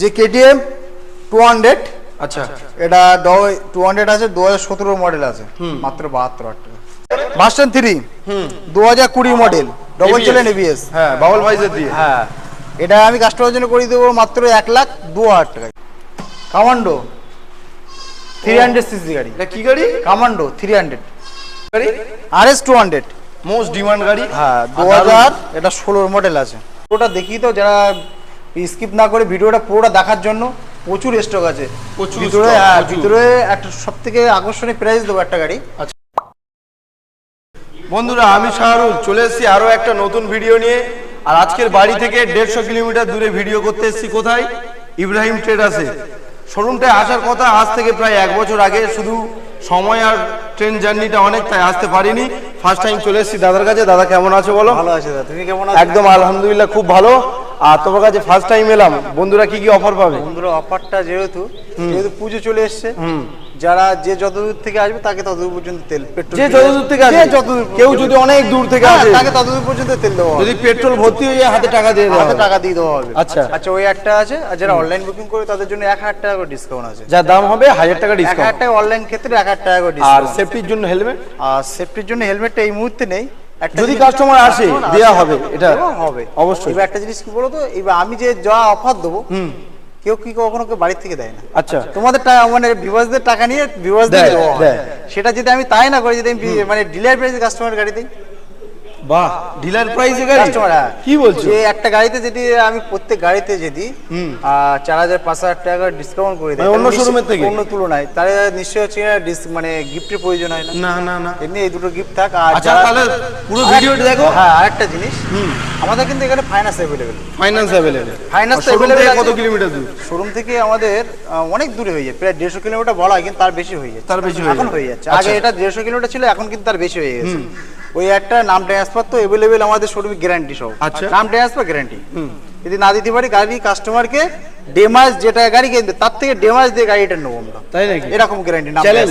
যে KTM two hundred আচ্ছা। এটা টু হান্ড্রেড আছে দু হাজার সতেরো মডেল আছে মাত্র বাহাত্তর হাজার টাকা। ভার্সন থ্রি দু হাজার কুড়ি মডেল ডবল চ্যালেন এবিএস হ্যাঁ বাবল ভাইজের দিয়ে। হ্যাঁ। এটা আমি কাস্টমার জন্য করে দেবো মাত্র এক লাখ দু হাজার টাকায়। কামান্ডো থ্রি হান্ড্রেড সিসি গাড়ি। এটা কি গাড়ি? কামান্ডো থ্রি হান্ড্রেড গাড়ি? R S two hundred most demand গাড়ি। হ্যাঁ দু হাজার এটা ষোলোর মডেল আছে। ওটা দেখি তো যারা স্কিপ না করে ভিডিওটা পুরোটা দেখার জন্য প্রচুর স্টক আছে। প্রচুর ভিতরে হ্যাঁ, ভিতরে একটা সব থেকে আকর্ষণীয় প্রাইস দেবো একটা গাড়ি। বন্ধুরা আমি শাহরুখ চলে এসেছি আরও একটা নতুন ভিডিও নিয়ে। আর আজকের বাড়ি থেকে দেড়শো কিলোমিটার দূরে ভিডিও করতে এসেছি কোথায়? ইব্রাহিম ট্রেডার্সে শোরুমটায় আসার কথা আজ থেকে প্রায় এক বছর আগে। শুধু সময় আর ট্রেন জার্নিটা অনেক তাই আসতে পারিনি। ফার্স্ট টাইম চলে এসেছি দাদার কাছে। দাদা কেমন আছো বলো? ভালো আছে দাদা তুমি কেমন আছো? একদম আলহামদুলিল্লাহ খুব ভালো। আর তোমার কাছে ফার্স্ট টাইম এলাম বন্ধুরা কি কি অফার পাবে? বন্ধুরা অফারটা যেহেতু যেহেতু পুজো চলে এসছে যারা যে যত দূর থেকে আসবে তাকে তত দূর পর্যন্ত তেল পেট্রোল যে যত দূর থেকে আসে যে যত দূর কেউ যদি অনেক দূর থেকে হ্যাঁ, আসে তাকে তত দূর পর্যন্ত তেল দেওয়া হবে। যদি পেট্রোল ভর্তি হয়ে যায় হাতে টাকা দিয়ে দেওয়া হাতে। টাকা দিয়ে দেওয়া হবে। আচ্ছা। আচ্ছা ওই একটা আছে আর যারা অনলাইন বুকিং করে তাদের জন্য এক হাজার টাকা করে ডিসকাউন্ট আছে। যার দাম হবে হাজার টাকা এক হাজার ডিসকাউন্ট টাকা অনলাইন ক্ষেত্রে এক হাজার টাকা করে আর ডিসকাউন্ট সেফটির জন্য হেলমেট আর সেফটির জন্য হেলমেটটা এই মুহূর্তে নেই। যদি কাস্টমার আসে, দেয়া হবে, এটা হবে। অবশ্যই। একটা জিনিস কি বলতো? এবার আমি যে যা অফার দেবো কেউ কি কখনো কেউ বাড়ির থেকে দেয় না। আচ্ছা। তোমাদের মানে ভিউয়ার্সদের টাকা নিয়ে ভিউয়ার্সদের সেটা যদি আমি তাই না করি যদি আমি মানে ডিলার প্রাইসে কাস্টমার গাড়ি দিই বাহ ডিলার প্রাইসে গাড়ি? কাস্টমার কি বলছো? যে একটা গাড়িতে যদি আমি প্রত্যেক গাড়িতে যদি চার হাজার পাঁচ হাজার টাকা ডিসকাউন্ট করে দিই মানে অন্য এর থেকে? অন্য তুলনায়। তাহলে নিশ্চয়ই হচ্ছে মানে গিফটের প্রয়োজন হয় না? না না এমনি এই দুটো গিফট থাক আর আচ্ছা তাহলে পুরো ভিডিওটা দেখো। হ্যাঁ আরেকটা জিনিস। আমাদের কিন্তু এখানে finance available finance Finance showroom থেকে কত কিলোমিটার দূর? শোরুম থেকে আমাদের অনেক দূরে হয়ে যায়। প্রায় দেড়শো কিলোমিটার বলা হয় কিন্তু তার বেশি হয়ে যায়। তার বেশি হয়ে এখন হয়ে যাচ্ছে। আচ্ছা। আগে এটা দেড়শো কিলোমিটার ছিল এখন কিন্তু তার বেশি হয়ে গেছে। ওই একটা নাম ট্রান্সফার তো এভেলেবেল আমাদের শোরুমে গ্যারান্টি সহ আচ্ছা। নাম ট্রান্সফার গ্যারান্টি যদি না দিতে পারি গাড়ি কাস্টমারকে ডেমাস যেটা গাড়ি কিনবে তার থেকে ডেমাস দিয়ে গাড়িটা নেব আমরা। তাই নাকি? এরকম গ্যারান্টি নাম? চ্যালেঞ্জ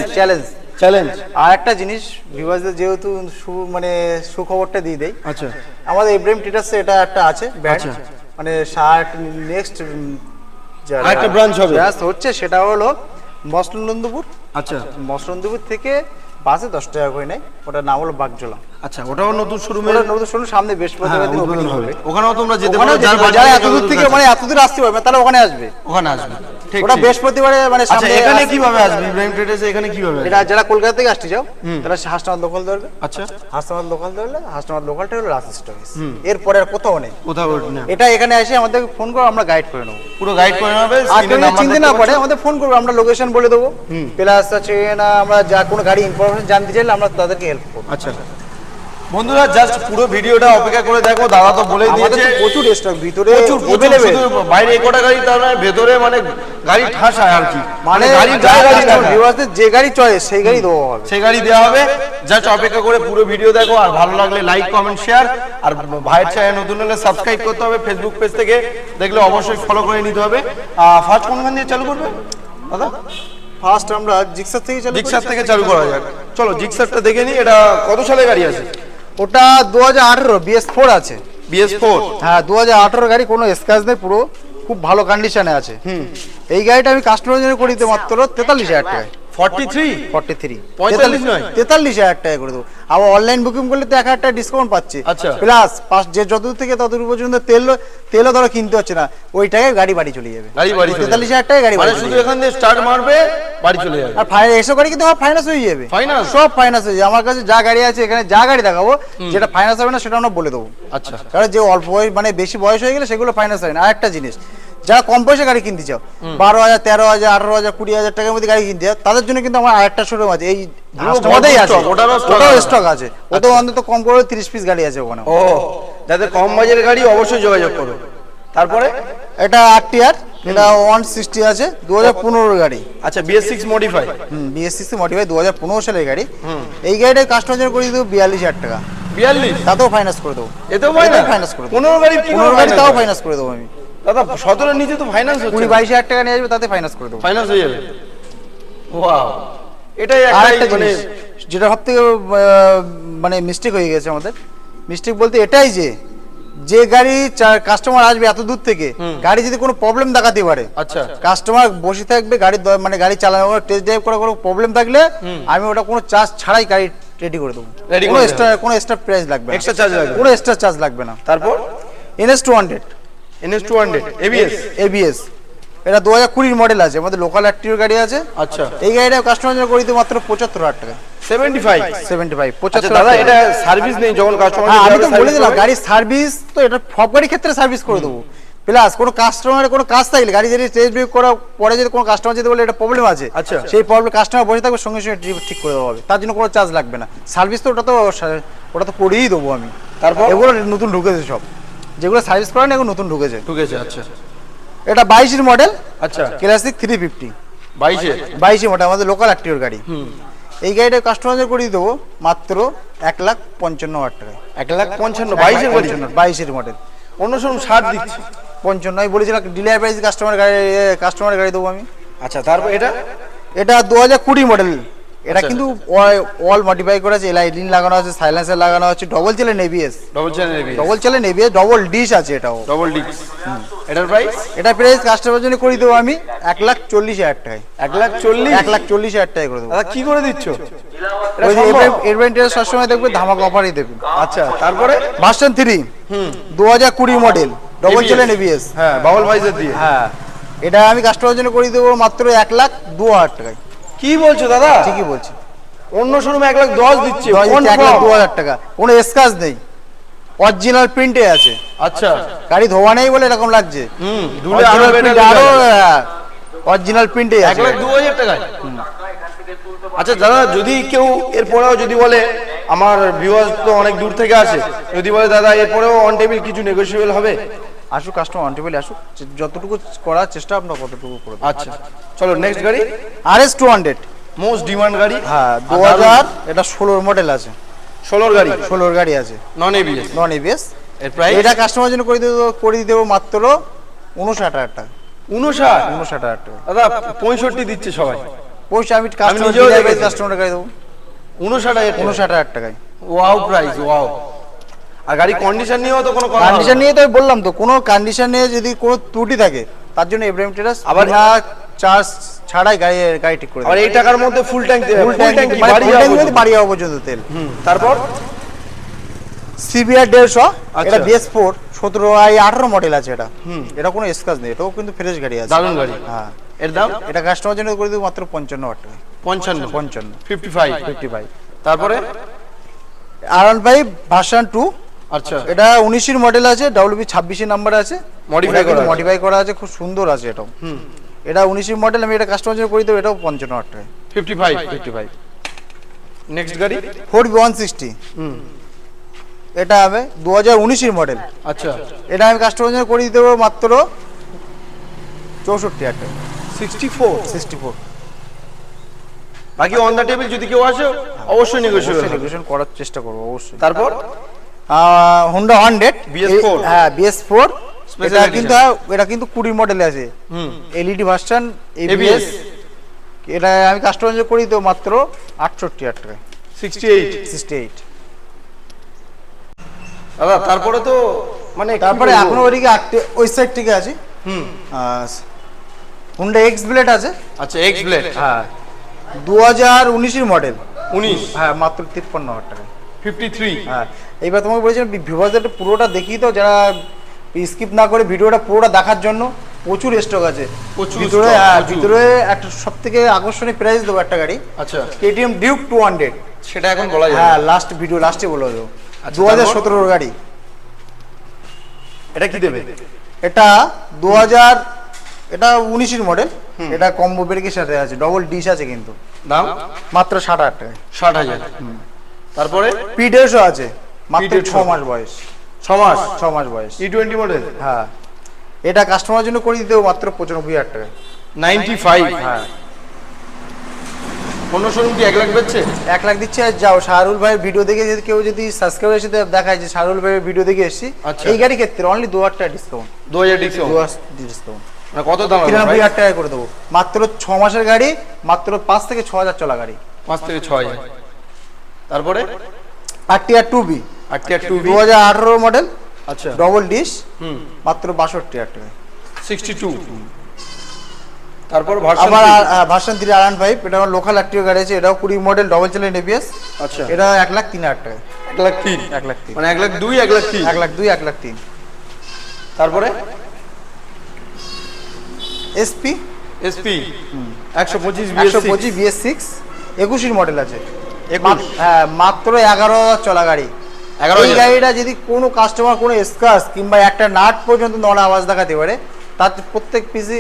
চ্যালেঞ্জ আর একটা জিনিস ভিউয়ার্সদের যেহেতু সু মানে সুখবরটা দিয়ে দেয় আচ্ছা। আমাদের ইব্রাহিম টিটার্সে এটা একটা আছে ব্যাচ আচ্ছা। মানে শার্ট নেক্সট আরেকটা ব্রাঞ্চ হবে। হচ্ছে সেটা হলো মসলন্দপুর আচ্ছা। মসলন্দপুর থেকে বাসে দশ টাকা করে নেয়। ওটার নাম হলো বাগজোলা। আচ্ছা ওটাও নতুন শুরু ওটা নতুন শুরু সামনে বৃহস্পতিবার দিন ওপেনিং হবে ওখানেও তোমরা যেতে পারো যার এতদূর দূর থেকে মানে মানে এতদূর আসতে পারবে তাহলে ওখানে আসবে। ওখানে আসবে। ওটা। বৃহস্পতিবারে মানে আচ্ছা সামনে এখানে। কীভাবে আসবে? ইব্রাহিম ট্রেডার্সে এখানে কীভাবে এটা যারা কলকাতা থেকে আসতে চাও তারা হাসনাবাদ লোকাল ধরবে। আচ্ছা। হাসনাবাদ লোকাল ধরলে হাসনাবাদ লোকালটা হলো স্টপেজ এরপরে আর কোথাও নেই। কোথাও না এটা এখানে এসে আমাদের ফোন করে আমরা গাইড করে নেব। পুরো গাইড করে নেবে আর স্ক্রিনে কেউ চিনতে না পারে আমাদের ফোন করব আমরা লোকেশন বলে দেবো। প্লাস আছে না আমরা যা কোনো গাড়ি ইনফরমেশন জানতে চাইলে আমরা তাদেরকে হেল্প করব। আচ্ছা। বন্ধুরা জাস্ট পুরো ভিডিওটা অপেক্ষা করে দেখো দাদা তো বলেই দিয়েছে প্রচুর স্টক ভিতরে প্রচুর বাইরে একটা গাড়ি তার মানে ভেতরে মানে গাড়ি ঠাসায় আর কি। মানে গাড়ি যা গাড়ি ভিউয়ার্সদের যে গাড়ি চয়েস সেই গাড়ি দেওয়া হবে। সেই গাড়ি দেওয়া হবে। জাস্ট অপেক্ষা করে পুরো ভিডিও দেখো আর ভালো লাগলে লাইক কমেন্ট শেয়ার আর ভাইয়ের চ্যানেল নতুন হলে সাবস্ক্রাইব করতে হবে ফেসবুক পেজ থেকে দেখলে অবশ্যই ফলো করে নিতে হবে। আর ফার্স্ট কোনখান দিয়ে চালু করবে? দাদা? ফার্স্ট আমরা জিক্সার থেকে চালু করি। জিক্সার থেকে চালু করা যাক। চলো জিক্সারটা দেখে নিই এটা কত সালে গাড়ি আছে? ওটা দু হাজার আঠেরো বিএস ফোর আছে। বিএস ফোর হ্যাঁ দু হাজার আঠেরো গাড়ি কোনো স্ক্র্যাচ নেই পুরো খুব ভালো কন্ডিশনে আছে। এই গাড়িটা আমি কাস্টমার জন্য করি দিতে মাত্র তেতাল্লিশ হাজার টাকায়। ফর্টি থ্রি ফর্টি থ্রি 45 নয়? তেতাল্লিশ হাজার টাকা করে দেবো। অনলাইন বুকিং করলে তো টাকা ডিসকাউন্ট পাচ্ছে। আচ্ছা। প্লাস পাঁচ যে যতদূর থেকে ততদূর পর্যন্ত তেল তেলও ধরো কিনতে হচ্ছে না ওই টাকায় গাড়ি বাড়ি চলে যাবে। গাড়ি বাড়ি চলে তেতাল্লিশ যাবে। হাজার টাকায় গাড়ি মানে বাড়ি শুধু। এখান স্টার্ট মারবে বাড়ি চলে যাবে। আর ফাইনাল এসব গাড়ি কিন্তু হয়ে যাবে? সব হয়ে যাবে। আমার কাছে যা গাড়ি আছে এখানে যা গাড়ি দেখাবো যেটা ফাইন্যান্স হবে না সেটা আমরা বলে দেবো। আচ্ছা। কারণ যে অল্প বয়স মানে বেশি বয়স হয়ে গেলে সেগুলো ফাইন্যান্স হয় না। আর একটা জিনিস যারা কম পয়সা গাড়ি কিনতে চাও বারো হাজার তেরো হাজার আঠারো হাজার কুড়ি হাজার টাকার মধ্যে গাড়ি কিনতে চাও তাদের জন্য কিন্তু আমার আরেকটা শোরুম আছে। এই মধ্যেই আছে। ওটাও স্টক আছে। ওটাও অন্তত কম করে তিরিশ পিস গাড়ি আছে ওখানে। ও যাদের কম বাজেটের গাড়ি অবশ্যই যোগাযোগ করো। তারপরে? এটা আর টিআর এটা ওয়ান সিক্সটি আছে দু হাজার পনেরোর গাড়ি। আচ্ছা বিএস সিক্স মডিফাই হুম বিএসসিসি মডিফাই দু হাজার পনেরো সালের গাড়ি। এই গাড়িটা কাস্টমার করে দেবো বিয়াল্লিশ হাজার টাকা। বিয়াল্লিশ? তাতেও ফাইন্যান্স করে দেবো। এতেও না করে দেবো। পনেরো গাড়ি পনেরো গাড়ি তাও ফাইন্যান্স করে দেবো আমি। দাদা সতেরোর নিচে তো ফাইন্যান্স কুড়ি হচ্ছে বাইশ হাজার টাকা নিয়ে আসবে তাতে ফাইন্যান্স করে দেবো। ফাইন্যান্স হয়ে যাবে? ওয়াও এটাই আর একটা মানে জিনিস যেটা সব থেকে মানে মিস্টেক হয়ে গেছে আমাদের। মিস্টেক বলতে এটাই যে যে গাড়ি কাস্টমার আসবে এত দূর থেকে গাড়ি যদি কোনো প্রবলেম দেখাতে পারে আচ্ছা। কাস্টমার বসে থাকবে গাড়ি মানে গাড়ি চালানো টেস্ট ড্রাইভ করার কোনো প্রবলেম থাকলে আমি ওটা কোনো চার্জ ছাড়াই গাড়ি রেডি করে দেবো। কোনো এক্সট্রা কোনো এক্সট্রা প্রাইস লাগবে Extra charge লাগবে। না? কোনো এক্সট্রা চার্জ লাগবে না। তারপর? NS two hundred NS two hundred ABS ABS এটা দু হাজার কুড়ির মডেল আছে আমাদের লোকাল অ্যাক্টিভ গাড়ি আছে। আচ্ছা। এই গাড়িটা কাস্টমার জন্য করে দিতে মাত্র পঁচাত্তর হাজার টাকা। সেভেন্টি ফাইভ সেভেন্টি ফাইভ পঁচাত্তর দাদা এটা সার্ভিস নেই যখন কাস্টমার হ্যাঁ আমি তো বলে দিলাম গাড়ির সার্ভিস তো এটা সব গাড়ির ক্ষেত্রে সার্ভিস করে দেবো। প্লাস কোনো কাস্টমারের কোনো কাজ থাকলে গাড়ি যদি টেস্ট ড্রাইভ করার পরে যদি কোনো কাস্টমার যদি বলে এটা প্রবলেম আছে আচ্ছা। সেই প্রবলেম কাস্টমার বসে থাকবে সঙ্গে সঙ্গে ঠিক- ঠিক করে দেওয়া হবে। তার জন্য কোনো চার্জ লাগবে না। সার্ভিস তো ওটা তো ওটা তো করেই দেবো আমি। তারপর? এগুলো নতুন ঢুকেছে সব। যেগুলো সার্ভিস করেন এগুলো নতুন ঢুকেছে। ঢুকেছে আচ্ছা। এটা বাইশের মডেল আচ্ছা। ক্লাসিক থ্রি ফিফটি বাইশে? বাইশে মডেল আমাদের লোকাল অ্যাক্টিভের গাড়ি। এই গাড়িটা কাস্টমার করে দেবো মাত্র এক লাখ পঞ্চান্ন হাজার টাকায়। এক লাখ পঞ্চান্ন বাইশের গাড়ি বাইশের মডেল অন্য সময় ষাট দিচ্ছে। পঞ্চান্ন আমি বলেছিলাম ডিলার প্রাইস কাস্টমার গাড়ি কাস্টমার গাড়ি দেবো আমি। আচ্ছা তারপর এটা? এটা দু হাজার কুড়ি মডেল এটা আচ্ছা। কিন্তু অল মডিফাই করা আছে লাইটিং লাগানো আছে সাইলেন্সার লাগানো আছে double channel ABS double channel ABS double channel ABS double disc আছে এটাও। ডবল ডিশ এটার প্রাইস এটা প্রাইস কাস্টমার জন্য করে দেবো আমি এক লাখ চল্লিশ হাজার টাকায়। এক লাখ চল্লিশ? এক লাখ চল্লিশ হাজার টাকায় করে দেবো। কি করে দিচ্ছ? ওই যে এডভেন্টার সবসময় দেখবে ধামাকা অফারই দেবে। আচ্ছা তারপরে? ভার্সন থ্রি দু হাজার কুড়ি মডেল ডবল চ্যানেল এবিএস হ্যাঁ বাউল ভাইজার দিয়ে। হ্যাঁ। এটা আমি কাস্টমার জন্য করে দেবো মাত্র এক লাখ দু হাজার টাকায়। কি বলছো দাদা? ঠিকই বলছি। অন্য শোরুমে এক লাখ দশ দিচ্ছে। এক লাখ দু হাজার টাকা। কোনো স্কাচ নেই। অরিজিনাল প্রিন্টে আছে। আচ্ছা। গাড়ি ধোয়া নেই বলে এরকম লাগছে। হুম আরও অরিজিনাল প্রিন্ট প্রিন্টে এক লাখ দু হাজার টাকায়? আচ্ছা দাদা যদি কেউ এরপরেও যদি বলে আমার ভিউয়ার্স তো অনেক দূর থেকে আসে যদি বলে দাদা এরপরেও অন টেবিল কিছু নেগোসিয়েবল হবে? আসুক কাস্টমার অন টেবিল আসুক যতটুকু করার চেষ্টা আপনার কতটুকু করে আচ্ছা। চলো নেক্সট গাড়ি। R S two hundred most demand গাড়ি। হ্যাঁ দু। হাজার এটা ষোলোর মডেল আছে। ষোলোর গাড়ি। ষোলোর গাড়ি আছে। নন এবিএস নন এবিএস এর প্রাইস এটা কাস্টমার জন্য করে দেবো করে দিতে দেবো মাত্র উনষাট হাজার টাকা। উনষাট উনষাট হাজার টাকা। দাদা পঁয়ষট্টি দিচ্ছে সবাই। পয়সা আমি কাস্টমার নিজেও দেখেছি। কাস্টমার গাড়ি দেবো। উনষাট হাজার উনষাট হাজার টাকায়। ওয়াও প্রাইস ওয়াও আর গাড়ি কন্ডিশন নিয়েও তো কোনো কন্ডিশন নিয়ে তো বললাম তো কোনো কন্ডিশন নিয়ে যদি কোনো ত্রুটি থাকে তার জন্য এব্রাহিম টেরাস আবার- চার্জ ছাড়াই গাড়ি গাড়ি ঠিক করে আর এই টাকার মধ্যে ফুল ট্যাঙ্ক ফুল ট্যাঙ্ক বাড়ি যাওয়া। বাড়ি যাওয়া পর্যন্ত তেল। তারপর? সিবিআর দেড়শো আচ্ছা। এটা বিএস ফোর সতেরো আই আঠারো মডেল আছে এটা। এটা কোনো স্কাচ নেই এটাও কিন্তু ফ্রেশ গাড়ি আছে। দারুণ গাড়ি। হ্যাঁ। এর দাম? এটা কাস্টমার জন্য করে দেবো মাত্র পঞ্চান্ন হাজার টাকা। পঞ্চান্ন। পঞ্চান্ন। ফিফটি ফাইভ ফিফটি ফাইভ তারপরে? R one five version two আচ্ছা। এটা উনিশের মডেল আছে ডাব্লিউবি ছাব্বিশের নাম্বার আছে। Modify করা মডিফাই করা আছে খুব সুন্দর আছে এটাও। এটা উনিশের মডেল আমি এটা কাস্টমার জন্য করে দেবো এটাও পঞ্চান্ন হাজার টাকা। Fifty five fifty five next গাড়ি ফোর ওয়ান সিক্সটি এটা হবে দু হাজার উনিশের মডেল আচ্ছা। এটা আমি কাস্টমার জন্য করে দিতে দেবো মাত্র চৌষট্টি হাজার টাকা। সিক্সটি ফোর সিক্সটি ফোর বাকি অন দ্য টেবিল যদি কেউ আসে অবশ্যই নেগোসিয়েশন করার চেষ্টা করব অবশ্যই। তারপর? হুন্ডা হান্ড্রেড BS4 হ্যাঁ বিএস ফোর এটা। কিন্তু এটা কিন্তু কুড়ি মডেলে আছে। এলইডি ভার্সন এবিএস এটা আমি কাস্টমার জন্য করে দেবো মাত্র আটষট্টি হাজার টাকা সিক্সটি এইট সিক্সটি এইট দাদা তারপরে তো মানে তারপরে? এখনও ওইদিকে আটটে ওই সাইড থেকে আছে। হুম। হুন্ডা এক্স ব্লেড আছে। আচ্ছা এক্স ব্লেড হ্যাঁ। দু হাজার উনিশের মডেল উনিশ। হ্যাঁ মাত্র তিপ্পান্ন হাজার টাকা ফিফটি থ্রি হ্যাঁ। এইবার তোমাকে বলেছিলাম ভিভার্সদের পুরোটা দেখি তো যারা স্কিপ না করে ভিডিওটা পুরোটা দেখার জন্য। প্রচুর স্টক আছে। ভিতরে হ্যাঁ। ভিতরে একটা সব থেকে আকর্ষণীয় প্রাইস দেবো একটা গাড়ি। আচ্ছা। কেটিএম ডিউক টু হান্ড্রেড সেটা এখন বলা যায় হ্যাঁ লাস্ট ভিডিও লাস্টে বলে দেবো। আচ্ছা, দু হাজার সতেরোর গাড়ি। এটা কি দেবে? এটা দু হাজার এটা উনিশের মডেল এটা কম্বো ব্রেকের সাথে আছে ডবল ডিশ আছে কিন্তু। দাম? মাত্র ষাট হাজার টাকায়। ষাট হাজার। তারপরে? পি দেড়শো আছে। মাত্র ছ মাস বয়স। ছ মাস? ছ মাস। বয়স। ই টোয়েন্টি মডেল হ্যাঁ। এটা কাস্টমার জন্য করে দিতে মাত্র পঁচানব্বই হাজার টাকা। নাইনটি ফাইভ হ্যাঁ। অন্য শোরুম কি এক লাখ বেচছে? এক লাখ দিচ্ছে। আর যাও শাহরুল ভাইয়ের ভিডিও দেখে যদি কেউ যদি সাবস্ক্রাইব এসে দেখায় যে শাহরুল ভাইয়ের ভিডিও দেখে এসেছি আচ্ছা। এই গাড়ি ক্ষেত্রে অনলি দু হাজার টাকা ডিসকাউন্ট দু হাজার ডিসকাউন্ট দু হাজার ডিসকাউন্ট মানে কত দাম তিরানব্বই হাজার টাকা করে দেবো। মাত্র ছ মাসের গাড়ি মাত্র পাঁচ থেকে ছ হাজার চলা গাড়ি। পাঁচ থেকে ছ হাজার তারপরে? R TR two V R TR two দু হাজার আঠারো মডেল আচ্ছা। ডবল হুম। মাত্র বাষট্টি হাজার টাকা সিক্সটি টু তারপর ভার্সন আবার ভার্সন থ্রি আর ফাইভ এটা আমার লোকাল অ্যাক্টিভ গাড়ি আছে এটাও কুড়ি মডেল ডবল চ্যানেল এবিএস আচ্ছা। এটা এক লাখ তিন হাজার টাকা এক লাখ তিন। এক লাখ তিন। মানে এক লাখ দুই এক লাখ তিন। এক লাখ দুই এক লাখ তিন। তারপরে? এসপি এসপি একশো পঁচিশ একশো পঁচিশ বিএস সিক্স একুশের মডেল আছে। হ্যাঁ মাত্র এগারো চলা গাড়ি। এই গাড়িটা যদি কোনো কাস্টমার কোনো স্কার্স কিংবা একটা নাট পর্যন্ত নড়া আওয়াজ দেখাতে পারে তার প্রত্যেক পিসি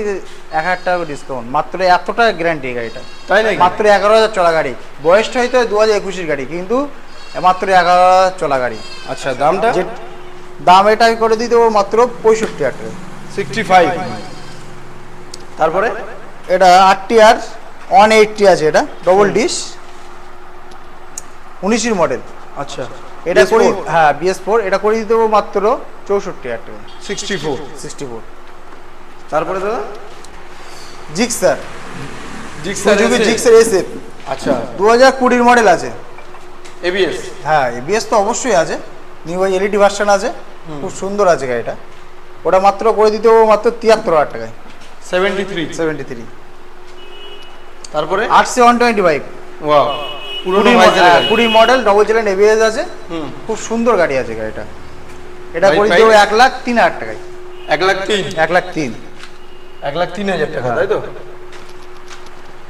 এক হাজার টাকা ডিসকাউন্ট মাত্র এতটা গ্যারান্টি গাড়িটা। তাই নাকি? মাত্র এগারো হাজার চলা গাড়ি। বয়সটা হয়তো দু হাজার একুশের গাড়ি কিন্তু মাত্র এগারো হাজার চলা গাড়ি। আচ্ছা দামটা? দাম এটা আমি করে দিতে পারব মাত্র পঁয়ষট্টি হাজার টাকা। সিক্সটি ফাইভ তারপরে? এটা আটটি আর ওয়ান এইটটি আছে এটা ডবল ডিশ উনিশের মডেল আচ্ছা। এটা BS4 করি হ্যাঁ বিএস ফোর এটা করে দিতে মাত্র চৌষট্টি হাজার টাকা। সিক্সটি ফোর সিক্সটি ফোর তারপরে দাদা জিক্সার জিক্সার জিক্সার এসএফ আচ্ছা। দু হাজার কুড়ির মডেল আছে। এবিএস হ্যাঁ এবিএস তো অবশ্যই আছে। নিউ এলইডি ভার্সন আছে। খুব সুন্দর আছে গাড়িটা। ওটা মাত্র করে দিতে মাত্র তিয়াত্তর হাজার টাকায়। সেভেন্টি থ্রি সেভেন্টি থ্রি তারপরে RC one twenty five wow কুড়ি মডেল ডবল চ্যানেল এবিএস আছে। খুব সুন্দর গাড়ি আছে গাড়িটা। এটা করে দেবো এক লাখ তিন হাজার টাকায়। এক লাখ তিন। এক লাখ তিন। এক লাখ তিন হাজার টাকা তাই তো?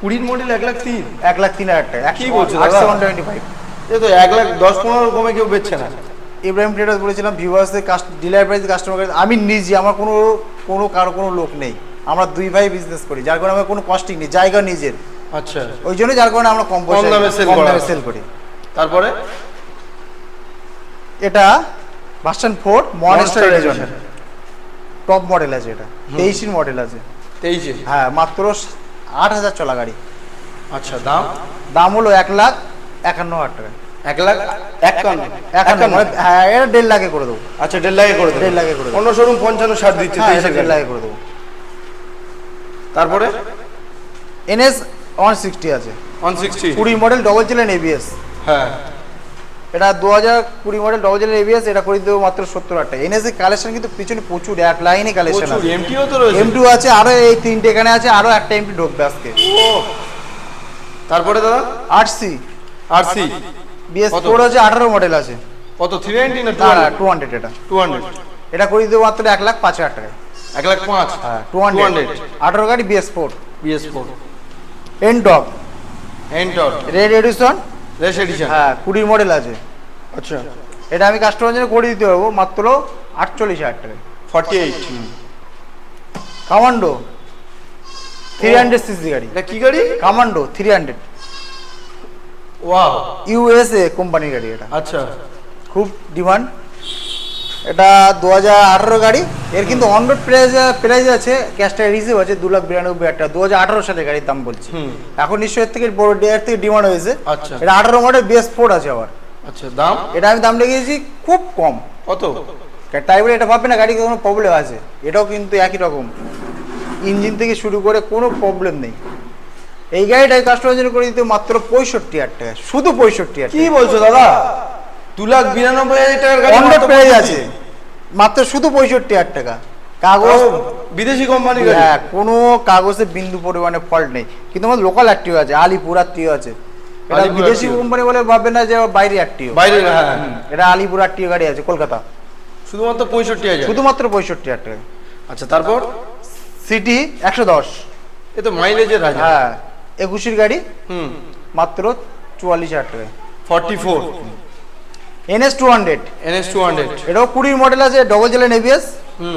কুড়ির মডেল এক লাখ তিন। এক লাখ তিন হাজার টাকা কি বলছো? ওয়ান টোয়েন্টি ফাইভ তো এক লাখ দশ পনেরো কমে কেউ বেচছে না। ইব্রাহিম ট্রেডার্স বলেছিলাম ভিউয়ার্সদের ডিলার প্রাইস কাস্টমার আমি নিজে আমার কোনো কোনো কারও কোনো লোক নেই। আমরা দুই ভাই বিজনেস করি যার কারণে আমার কোনো কস্টিং নেই জায়গা নিজের। আচ্ছা। ওই জন্য যার কারণে আমরা কম পয়সায় দামে sell কম দামে সেল করি। তারপরে? এটা version four monster edition top model আছে এটা। তেইশের মডেল আছে। তেইশে? হ্যাঁ মাত্র আট হাজার চলা গাড়ি। আচ্ছা দাম? দাম হলো এক লাখ একান্ন হাজার টাকা। এক লাখ একান্ন। একান্ন মানে হ্যাঁ এটা দেড় লাখে করে দেবো। আচ্ছা দেড় লাখে করে দেবে। দেড় লাখে করে দেবো। অন্য শোরুম পঞ্চান্ন ষাট দিচ্ছে হ্যাঁ দেড় লাখে করে দেবো। তারপরে? এনএস ওয়ান সিক্সটি আছে। ওয়ান সিক্সটি কুড়ি মডেল ডবল চ্যানেল এবিএস হ্যাঁ। এটা দু হাজার কুড়ি মডেল ডবল চ্যানেল এবিএস এটা করে দেবো মাত্র সত্তর টাকা। এনএস কালেকশন কিন্তু পিছনে প্রচুর এক লাইনে কালেকশন আছে। এমটিও তো রয়েছে। এম টু আছে আরও এই তিনটে এখানে আছে আরও একটা এমটি ঢুকবে আজকে। ও তারপরে দাদা? আট সি আর সি বিএস? ফোর আছে আঠারো মডেল আছে। কত? থ্রি নাইনটি না টু হান্ড্রেড এটা। টু হান্ড্রেড এটা করে দেবো মাত্র এক লাখ পাঁচ হাজার টাকায় এক লাখ পাঁচ। হ্যাঁ টু হান্ড্রেড আঠারো গাড়ি BS four BS four and top এন্টর red edition race edition হ্যাঁ কুড়ি মডেল আছে। আচ্ছা। এটা আমি কাস্টমার জন্য করে দিতে পারব মাত্র আটচল্লিশ হাজার টাকায়। Forty eight commando three hundred CC গাড়ি। এটা কি গাড়ি? Commando three hundred wow USA কোম্পানির গাড়ি এটা। আচ্ছা। খুব ডিমান্ড এটা দু হাজার আঠারো গাড়ি। এর কিন্তু অন রোড প্রাইস প্রাইস আছে ক্যাশটা রিসিভ আছে দু লাখ বিরানব্বই হাজার টাকা। দু হাজার আঠারো সালে গাড়ির দাম বলছি। এখন নিশ্চয়ই এর থেকে বড় এর থেকে ডিমান্ড হয়েছে। আচ্ছা। এটা আঠারো মডেল বিএস ফোর আছে আবার। আচ্ছা দাম? এটা আমি দাম লেগেছি খুব কম। কত? তাই বলে এটা ভাববে না গাড়ি কোনো প্রবলেম আছে। এটাও কিন্তু একই রকম। ইঞ্জিন থেকে শুরু করে কোনো প্রবলেম নেই। এই গাড়িটাই কাস্টমার জন্য করে দিতে মাত্র পঁয়ষট্টি হাজার টাকা। শুধু পঁয়ষট্টি হাজার কি বলছো দাদা? দু লাখ বিরানব্বই হাজার টাকার অন্ডার মাত্র প্রাইস 65 আছে মাত্র শুধু পঁয়ষট্টি হাজার টাকা। কাগজ বিদেশি কোম্পানি হ্যাঁ কোনো কাগজে বিন্দু পরিমাণে ফল্ট নেই। কিন্তু আমার লোকাল অ্যাক্টিভ আছে আলিপুর আত্মীয় আছে। এটা বিদেশি কোম্পানি বলে ভাববে না যে বাইরে অ্যাক্টিভ বাইরে হ্যাঁ এটা আলিপুর আত্মীয় গাড়ি আছে কলকাতা। শুধুমাত্র পঁয়ষট্টি হাজার। শুধুমাত্র পঁয়ষট্টি হাজার টাকা। আচ্ছা তারপর? সিটি একশো দশ। এ তো মাইলেজের রাজা। হ্যাঁ একুশের গাড়ি হুম। মাত্র চুয়াল্লিশ হাজার টাকা। Forty four. NS two hundred NS two hundred এটাও কুড়ির মডেল আছে ডবল জেলেন এবিএস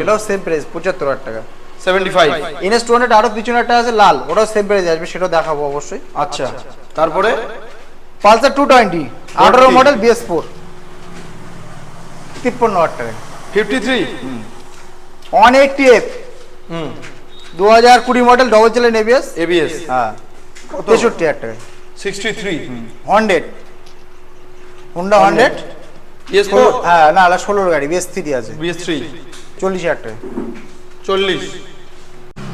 এটাও সেম প্রাইস পঁচাত্তর হাজার টাকা। Seventy five NS two hundred আরও পিছনে একটা আছে লাল ওটাও সেম প্রাইস আসবে সেটাও দেখাবো অবশ্যই। আচ্ছা তারপরে? পালসার টু টোয়েন্টি আঠারো মডেল বিএস ফোর তিপ্পান্ন হাজার টাকা। Fifty three one eighty F হুম। দু হাজার কুড়ি মডেল ডবল জেলেন এবিএস এবিএস হ্যাঁ তেষট্টি হাজার টাকা। Sixty three hundred Honda hundred four হ্যাঁ না না ষোলোর গাড়ি বিএস থ্রি আছে। BS three. চল্লিশ হাজার টাকা। চল্লিশ।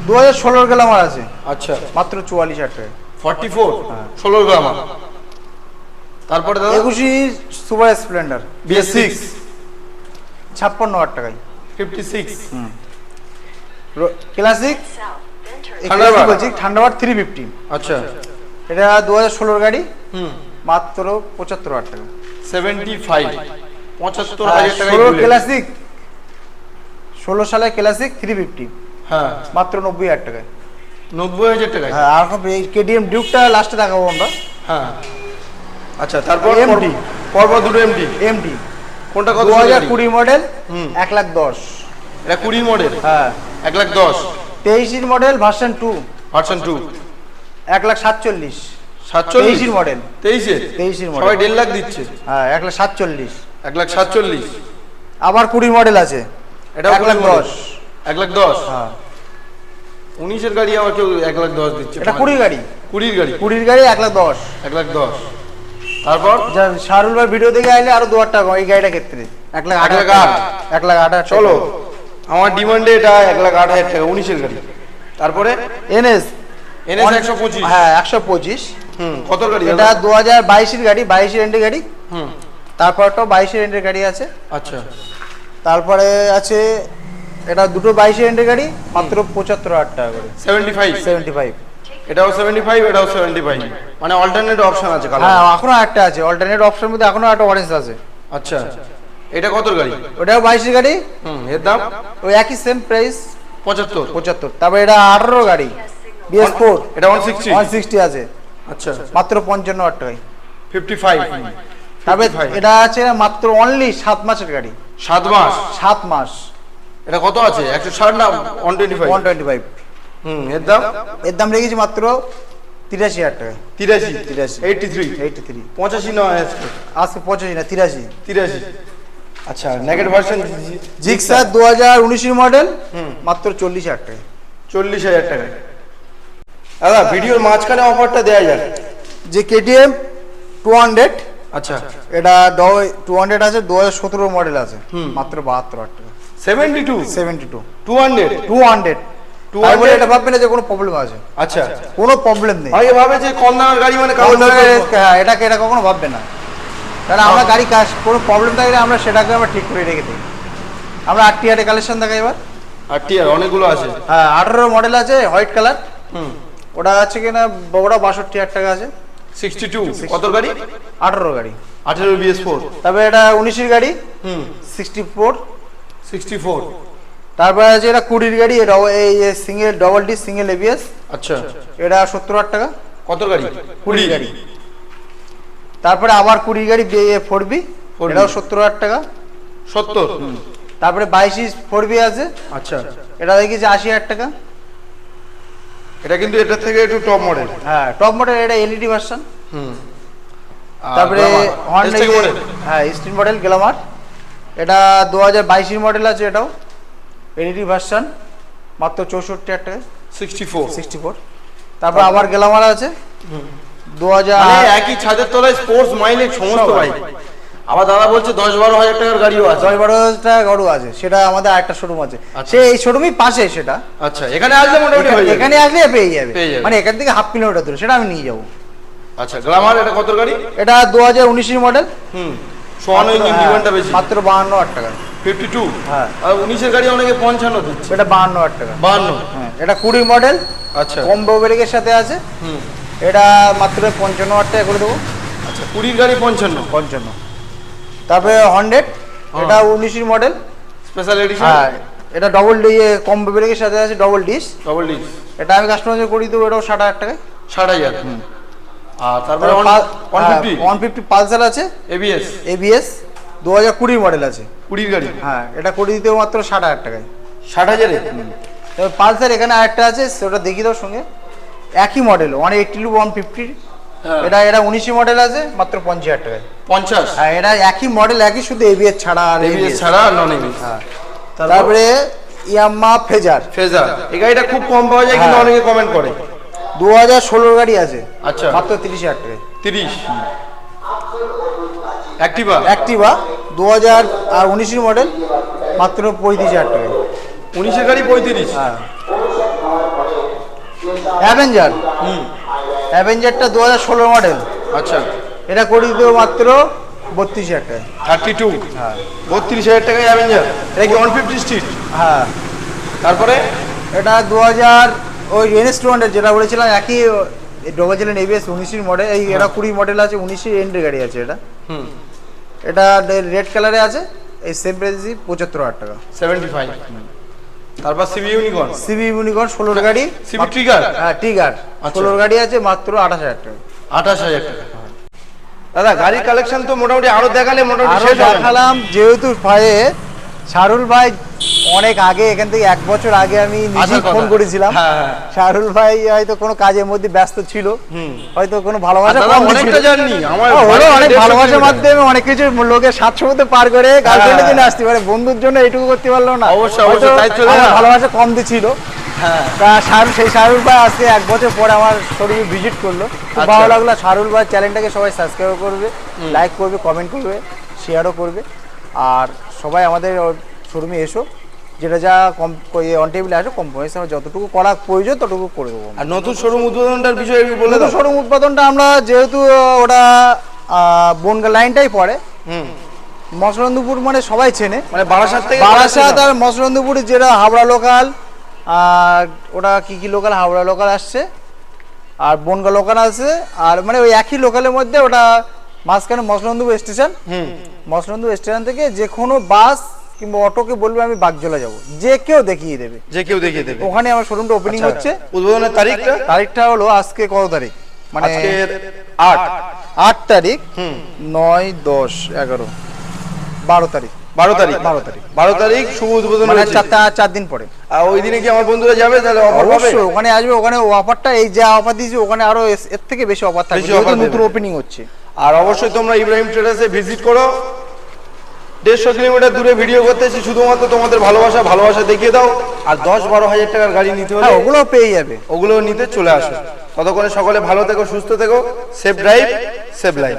দু হাজার ষোলোর গ্লামার আছে। আচ্ছা। মাত্র চুয়াল্লিশ হাজার টাকা। ফর্টি ফোর ষোলো গ্রাম তারপরে দাদা? একুশি সুপার স্প্লেন্ডার। BS six. ছাপ্পান্ন হাজার টাকায়। Fifty six. ক্লাসিক। বলছি ঠান্ডাবার্ড থ্রি ফিফটি আচ্ছা। এটা দু হাজার ষোলোর গাড়ি। হুম। মাত্র পঁচাত্তর হাজার টাকা। Seventy five. পঁচাত্তর হাজার টাকা ক্লাসিক ষোলো সালে ক্লাসিক থ্রি ফিফটি হ্যাঁ। মাত্র নব্বই হাজার টাকায়। নব্বই হাজার টাকায়? হ্যাঁ আর এই কেডিএম ডিউকটা লাস্টে দেখাবো আমরা। হ্যাঁ। আচ্ছা তারপর পর- পরপর দুটো এমডি এমডি কোনটা কত দু হাজার কুড়ি মডেল। এক লাখ দশ। এটা কুড়ি মডেল হ্যাঁ। এক লাখ দশ? তেইশের model version two version two এক লাখ সাতচল্লিশ। সাতচল্লিশ? তেইশের মডেল তেইশে? তেইশের সবাই মডেল দেড় লাখ দিচ্ছে। হ্যাঁ এক লাখ সাতচল্লিশ। এক লাখ সাতচল্লিশ আবার কুড়ি মডেল আছে এটা এক লাখ দশ এক লাখ দশ হ্যাঁ উনিশের গাড়ি আমার কেউ এক লাখ দশ দিচ্ছে এটা কুড়ি গাড়ি কুড়ির গাড়ি কুড়ির গাড়ি এক লাখ দশ এক লাখ দশ তারপর শাহরুল ভাই ভিডিও দেখে আইলে আরও দু হাজার টাকা এই গাড়িটা ক্ষেত্রে এক লাখ আট লাখ আট। এক লাখ আট হাজার চলো আমার ডিমান্ডে এটা এক লাখ আট হাজার টাকা উনিশের গাড়ি তারপরে এনএস এনএস একশো পঁচিশ হ্যাঁ একশো পঁচিশ হুম কত গাড়ি এটা দু হাজার বাইশের গাড়ি বাইশের এন্ডের গাড়ি হুম তারপরটাও বাইশের এন্ডের গাড়ি আছে। আচ্ছা। তারপরে আছে এটা দুটো বাইশের এন্ডের গাড়ি মাত্র পঁচাত্তর হাজার টাকা করে। সেভেন্টি ফাইভ সেভেন্টি ফাইভ এটাও সেভেন্টি ফাইভ এটাও সেভেন্টি ফাইভ মানে অল্টারনেট অপশন আছে কালার হ্যাঁ এখনও একটা আছে। অল্টারনেট অপশন মধ্যে এখনও একটা অরেঞ্জ আছে। আচ্ছা। এটা কত গাড়ি? ওটাও বাইশের গাড়ি। হুম এর দাম? ওই একই সেম প্রাইস পঁচাত্তর। পঁচাত্তর। তারপরে এটা আঠারো গাড়ি। বিএস ফোর এটা ওয়ান সিক্সটি ওয়ান সিক্সটি আছে। আচ্ছা। মাত্র পঞ্চান্ন হাজার টাকায়। ফিফটি ফাইভ তারপরে এটা আছে মাত্র অনলি সাত মাসের গাড়ি। সাত মাস? সাত মাস। এটা কত আছে? একশো ষাট না one twenty five one twenty five হুম এর দাম? এর দাম রেখেছি মাত্র তিরাশি হাজার টাকায় তিরাশি? তিরাশি। এইটটি থ্রি এইটি থ্রি পঁচাশি নয় আজকে? পঁচাশি না তিরাশি। তিরাশি। আচ্ছা নেগেট ভার্সন জিক্সার দু হাজার উনিশের মডেল হুম। মাত্র চল্লিশ হাজার টাকায় চল্লিশ হাজার টাকা। দাদা ভিডিওর মাঝখানে অফারটা দেওয়া যাক। যে কেটিএম টু হান্ড্রেড আচ্ছা। এটা টু হান্ড্রেড আছে দু হাজার সতেরো মডেল আছে। মাত্র বাহাত্তর হাজার টাকা। Seventy two seventy two two hundred two hundred 200 এটা ভাববে না যে কোনো প্রবলেম আছে। আচ্ছা। কোনো প্রবলেম নেই। ভাবে যে কম দামের গাড়ি মানে কাগজ হ্যাঁ, এটাকে এটা কখনো ভাববে না। কারণ আমরা গাড়ি কাজ কোনো প্রবলেম থাকলে আমরা সেটাকে আমরা ঠিক করে রেখে দিই। আমরা আটটি হাটে কালেকশন দেখাই এবার। আর টিয়ার অনেকগুলো আছে। হ্যাঁ আঠারো মডেল আছে হোয়াইট কালার হুম। ওটা আছে কিনা ওটা বাষট্টি হাজার টাকা আছে। সিক্সটি টু কত গাড়ি? আঠারো গাড়ি। এটা গাড়ি? হুম। সিক্সটি ফোর সিক্সটি ফোর তারপরে আছে এটা কুড়ির গাড়ি এটা এই single double D single ABS আচ্ছা। এটা সত্তর হাজার টাকা। কত গাড়ি? কুড়ি। গাড়ি। তারপরে আবার কুড়ি গাড়ি ফোর বি 4B এটাও সত্তর হাজার টাকা। সত্তর। তারপরে বাইশ ফোর বি আছে। আচ্ছা। এটা দেখেছি আশি হাজার টাকা। এটা কিন্তু এটার থেকে একটু টপ মডেল হ্যাঁ টপ মডেল এটা এলইডি ভার্সন হুম। তারপরে হন্ডা মডেল হ্যাঁ স্টিল মডেল গ্লামার এটা দু হাজার বাইশের মডেল আছে এটাও। এলইডি ভার্সন মাত্র চৌষট্টি হাজার টাকা। সিক্সটি ফোর সিক্সটি ফোর তারপর আবার গ্লামার আছে। দু হাজার মানে একই ছাদের তলায় স্পোর্টস মাইলেজ সমস্ত বাইক আবার দাদা বলছে দশ বারো হাজার টাকার গাড়িও আছে। দশ বারো হাজার টাকা গরু আছে সেটা আমাদের আরেকটা শোরুম আছে। আচ্ছা। সে এই শোরুমই পাশে সেটা। আচ্ছা এখানে আসলে মোটামুটি হয়ে যাবে। এখানে আসলে পেয়ে যাবে। মানে এখান থেকে হাফ কিলোমিটার দূরে সেটা আমি নিয়ে যাব। আচ্ছা গ্লামার এটা কত গাড়ি? এটা দু হাজার উনিশের মডেল হুম সোয়ানো ইঞ্জিন ডিমান্ডটা বেশি। মাত্র বাহান্ন হাজার টাকা। ফিফটি টু হ্যাঁ। আর উনিশের গাড়ি অনেকে পঞ্চান্ন দিচ্ছে। এটা বাহান্ন হাজার টাকা। বাহান্ন? হ্যাঁ এটা কুড়ি মডেল আচ্ছা। কম্বো ব্রেকের সাথে আছে। হুম। এটা মাত্র পঞ্চান্ন হাজার টাকা করে দেবো। আচ্ছা কুড়ির গাড়ি পঞ্চান্ন। পঞ্চান্ন। তারপরে হান্ড্রেড হ্যাঁ। এটা উনিশের মডেল স্পেশাল এডিশন হ্যাঁ এটা ডবল ডি কম্বো ব্রেকের সাথে আছে ডবল ডিস ডবল ডিস এটা আমি কাস্টমার করি দেবো এটাও ষাট হাজার টাকায়। ষাট হাজার। আর তারপরে ওয়ান হ্যাঁ, ফিফটি ওয়ান ফিফটি পালসার আছে। এবিএস এবিএস দু হাজার কুড়ির মডেল আছে। কুড়ির গাড়ি? হ্যাঁ এটা করে দিতেও মাত্র ষাট হাজার টাকায়। ষাট হাজারে? তবে পালসার এখানে আরেকটা আছে সেটা দেখিয়ে দাও সঙ্গে। একই model one eighty two one fifty হ্যাঁ। এটা এটা উনিশি মডেল আছে মাত্র পঞ্চাশ হাজার টাকায়। পঞ্চাশ? হ্যাঁ এটা একই মডেল একই শুধু এবিএস ছাড়া আর এবিএস ছাড়া নন এবিএস হ্যাঁ। তারপরে? Yamaha Fazer. ফেজার। এই গাড়িটা খুব কম পাওয়া যায় কিন্তু হ্যাঁ। অনেকে কমেন্ট করে। দু হাজার ষোলোর গাড়ি আছে। আচ্ছা। মাত্র তিরিশ হাজার টাকায়। তিরিশ? অ্যাক্টিভা অ্যাক্টিভা দু হাজার আর উনিশের মডেল মাত্র পঁয়ত্রিশ হাজার টাকায়। উনিশের গাড়ি পঁয়ত্রিশ? হ্যাঁ। অ্যাভেঞ্জার হুম। অ্যাভেঞ্জারটা দু হাজার ষোলো মডেল আচ্ছা। এটা করে দিতেও মাত্র বত্রিশ হাজার টাকা। Thirty two. হ্যাঁ। বত্রিশ হাজার টাকায় অ্যাভেঞ্জার এটা কি? ওয়ান ফিফটি স্ট্রিট হ্যাঁ। তারপরে? এটা দু হাজার ওই এনএস টু হান্ড্রেড যেটা বলেছিলাম একই ডবল ছিলেন এবিএস উনিশের মডেল এই এটা কুড়ি মডেল আছে উনিশের এন্ডের গাড়ি আছে এটা। হুম। এটা রেড কালারে আছে এই সেম প্রাইসই পঁচাত্তর হাজার টাকা। সেভেন্টি ফাইভ তারপর সিবি ইউনিকর্ন সিবি ইউনিকর্ন ষোলোর গাড়ি। সিবি ট্রিগার হ্যাঁ টিগার আচ্ছা। ষোলোর গাড়ি আছে মাত্র আঠাশ হাজার টাকা। আঠাশ হাজার টাকা। দাদা গাড়ির কালেকশন তো মোটামুটি আরও দেখালে মোটামুটি। দেখালাম যেহেতু ভাইয়ে সারুল ভাই অনেক আগে এখান থেকে এক বছর আগে আমি নিজেই ফোন করেছিলাম। হ্যাঁ, হ্যাঁ। শাহরুল ভাই হয়তো কোনো কাজের মধ্যে ব্যস্ত ছিল। হয়তো কোনো ভালোবাসা। অনেকটা আমার হ্যাঁ, হলো অনেক ভালোবাসার মাধ্যমে অনেক কিছু লোকের সাত সমুদ্র পার করে গার্লফ্রেন্ডের জন্য আসতে পারে। বন্ধুর জন্য এইটুকু করতে পারল না। অবশ্যই, অবশ্যই, তাই চলে ভালোবাসা কম ছিল। হ্যাঁ। তা শাহরুল সেই শাহরুল ভাই আজকে এক বছর পরে আমার শোরুমে ভিজিট করল। খুব আচ্ছা। ভালো লাগল। শাহরুল ভাই চ্যানেলটাকে সবাই সাবস্ক্রাইব করবে লাইক করবে কমেন্ট করবে শেয়ারও করবে। আর সবাই আমাদের শোরুমে এসো। যেটা যা কম অন টেবিলে আসো কম্প্রোমাইজ আমরা যতটুকু করা প্রয়োজন ততটুকু করে দেবো। আর নতুন শোরুম উদ্বোধনটার বিষয়ে বলে দাও। শোরুম উৎপাদনটা আমরা যেহেতু ওটা বনগা লাইনটাই পড়ে। হুম। মসরন্দপুর মানে সবাই চেনে। মানে বারাসাত থেকে বারাসাত আর মসরন্দপুর যেটা হাওড়া লোকাল আর ওটা কি কি লোকাল হাওড়া লোকাল আসছে আর বনগা লোকাল আছে আর মানে ওই একই লোকালের মধ্যে ওটা মাঝখানে মসরন্দপুর স্টেশন হুম। মসরন্দপুর স্টেশন থেকে যে কোনো বাস কিংবা অটোকে বলবে আমি বাগজোলা যাব। যে কেউ দেখিয়ে দেবে। যে কেউ দেখিয়ে দেবে। ওখানে আমার শোরুমটা ওপেনিং হচ্ছে। উদ্বোধনের তারিখটা? তারিখটা হলো আজকে কত তারিখ? মানে আট। আট তারিখ হুম। নয় দশ এগারো। বারো তারিখ। বারো তারিখ। বারো তারিখ। বারো তারিখ শুভ উদ্বোধন মানে। চারটা চার দিন পরে। আর ওই দিনে কি আমার বন্ধুরা যাবে? তাহলে অফার পাবে? অবশ্যই ওখানে আসবে ওখানে অফারটা এই যা অফার দিয়েছি ওখানে আরও এর থেকে বেশি অফার থাকবে। নতুন ওপেনিং হচ্ছে। আর অবশ্যই তোমরা ইব্রাহিম ট্রেডার্সে ভিজিট করো। দেড়শো কিলোমিটার দূরে ভিডিও করতেছি শুধুমাত্র তোমাদের ভালোবাসা ভালোবাসা দেখিয়ে দাও। আর দশ বারো হাজার টাকার গাড়ি নিতে হলে ওগুলোও ওগুলো পেয়ে যাবে। ওগুলো নিতে চলে আসো। ততক্ষণে সকলে ভালো থেকো সুস্থ থেকো। Safe drive safe life